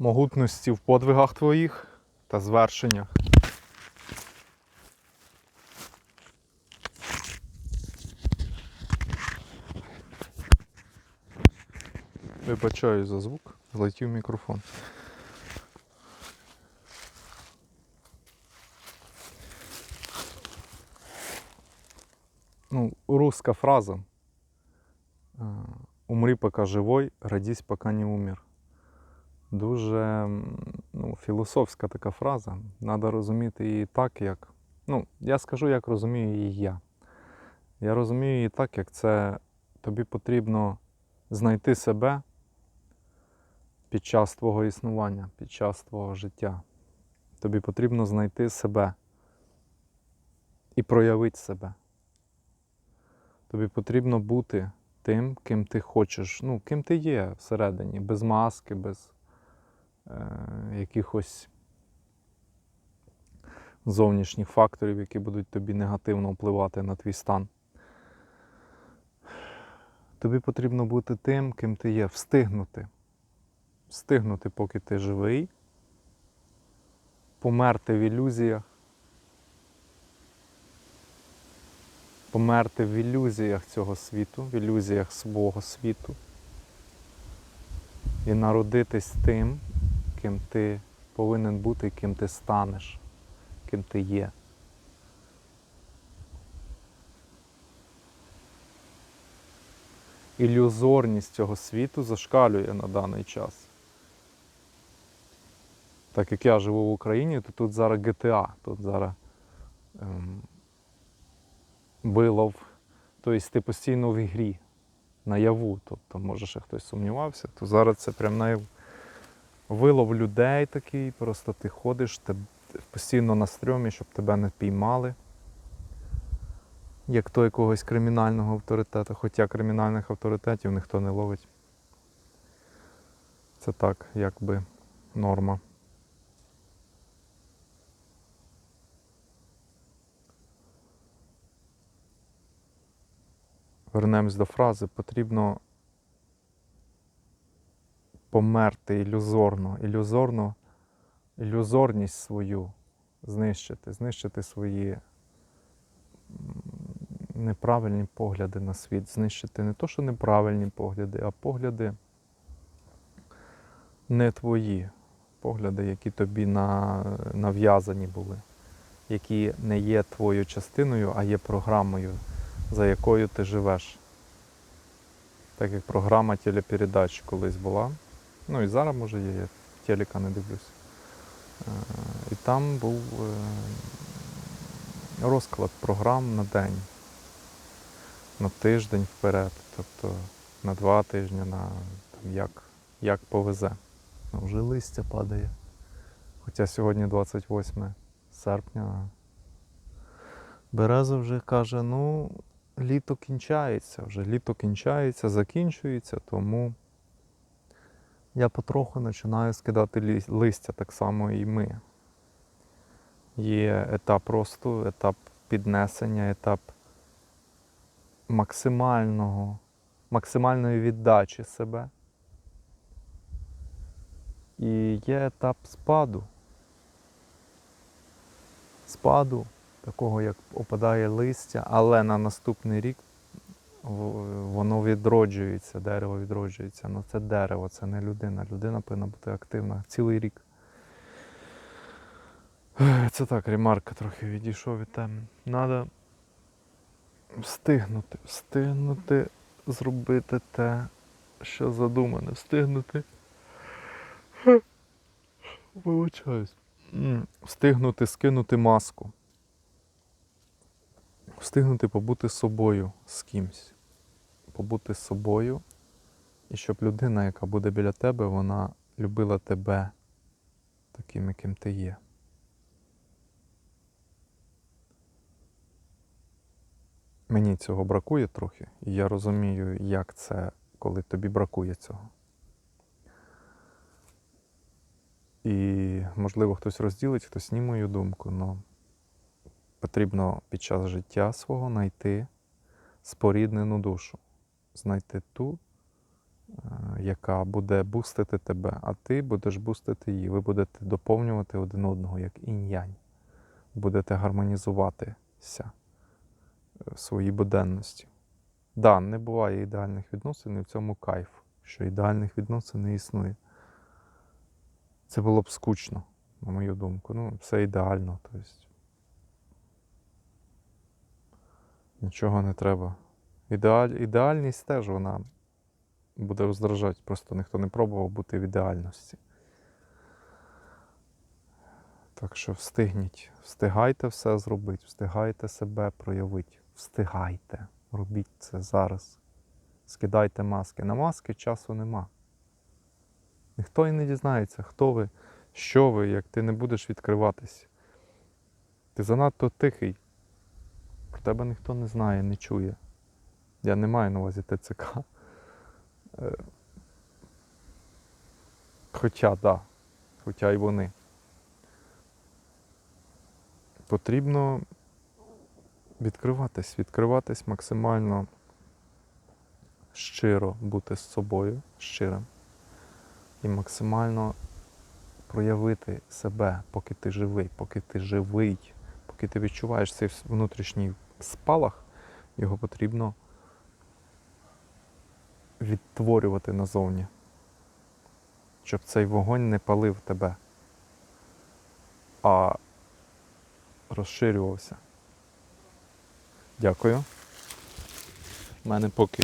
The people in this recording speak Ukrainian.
могутності в подвигах твоїх та звершеннях. Вибачаю за звук, злетів мікрофон. Ну, русская фраза. Е, Умри поки живой, радісь, поки не умер. Дуже ну, філософська така фраза. Треба розуміти її так, як. Ну, я скажу, як розумію її я. Я розумію її так, як це тобі потрібно знайти себе під час твого існування, під час твого життя. Тобі потрібно знайти себе і проявити себе. Тобі потрібно бути тим, ким ти хочеш, ну, ким ти є всередині, без маски, без якихось зовнішніх факторів, які будуть тобі негативно впливати на твій стан. Тобі потрібно бути тим, ким ти є, встигнути. Встигнути, поки ти живий, померти в ілюзіях, померти в ілюзіях цього світу, в ілюзіях свого світу і народитись тим, ким ти повинен бути, ким ти станеш, ким ти є. Ілюзорність цього світу зашкалює на даний час. Так як я живу в Україні, то тут зараз GTA, тут зараз ем, вилов. Тобто ти постійно в ігрі, наяву. Тобто, може ще хтось сумнівався, то зараз це прям наяву. Вилов людей такий, просто ти ходиш ти постійно на стрьомі, щоб тебе не піймали. Як то якогось кримінального авторитету, хоча кримінальних авторитетів ніхто не ловить. Це так, якби норма. Вернемось до фрази, потрібно померти ілюзорно, ілюзорно, ілюзорність свою знищити, знищити свої неправильні погляди на світ, знищити не то, що неправильні погляди, а погляди не твої, погляди, які тобі нав'язані були, які не є твоєю частиною, а є програмою за якою ти живеш. Так як програма телепередач колись була. Ну і зараз може є, я телека не дивлюсь. Е, І там був е, розклад програм на день, на тиждень вперед, тобто на два тижні, на там, як, як повезе. Ну, Вже листя падає. Хоча сьогодні 28 серпня. Береза вже каже, ну, літо кінчається, вже літо кінчається, закінчується, тому я потроху починаю скидати листя так само і ми. Є етап росту, етап піднесення, етап максимального, максимальної віддачі себе. І є етап спаду. Спаду такого, як опадає листя, але на наступний рік воно відроджується, дерево відроджується. Ну це дерево, це не людина. Людина повинна бути активна цілий рік. Це так, ремарка трохи відійшов від теми. Надо встигнути, встигнути зробити те, що задумане, встигнути. Вибачаюсь. Встигнути скинути маску встигнути побути собою з кимсь. Побути з собою, і щоб людина, яка буде біля тебе, вона любила тебе таким, яким ти є. Мені цього бракує трохи, і я розумію, як це, коли тобі бракує цього. І, можливо, хтось розділить, хтось ні мою думку, але потрібно під час життя свого знайти споріднену душу, знайти ту, яка буде бустити тебе, а ти будеш бустити її. Ви будете доповнювати один одного як інь-янь. Будете гармонізуватися в своїй буденності. Да, не буває ідеальних відносин, і в цьому кайф, що ідеальних відносин не існує. Це було б скучно, на мою думку. Ну, все ідеально. Тобто, нічого не треба. Ідеаль... Ідеальність теж вона буде роздражати. Просто ніхто не пробував бути в ідеальності. Так що встигніть, встигайте все зробити, встигайте себе проявити, встигайте, робіть це зараз. Скидайте маски. На маски часу нема. Ніхто і не дізнається, хто ви, що ви, як ти не будеш відкриватись. Ти занадто тихий. Про тебе ніхто не знає, не чує. Я не маю на увазі ТЦК. Е, Хоча, так. Да. Хоча й вони. Потрібно відкриватись, відкриватись максимально щиро бути з собою, щирим. І максимально проявити себе, поки ти живий, поки ти живий, поки ти відчуваєш цей внутрішній спалах, його потрібно відтворювати назовні, щоб цей вогонь не палив тебе, а розширювався. Дякую. У мене поки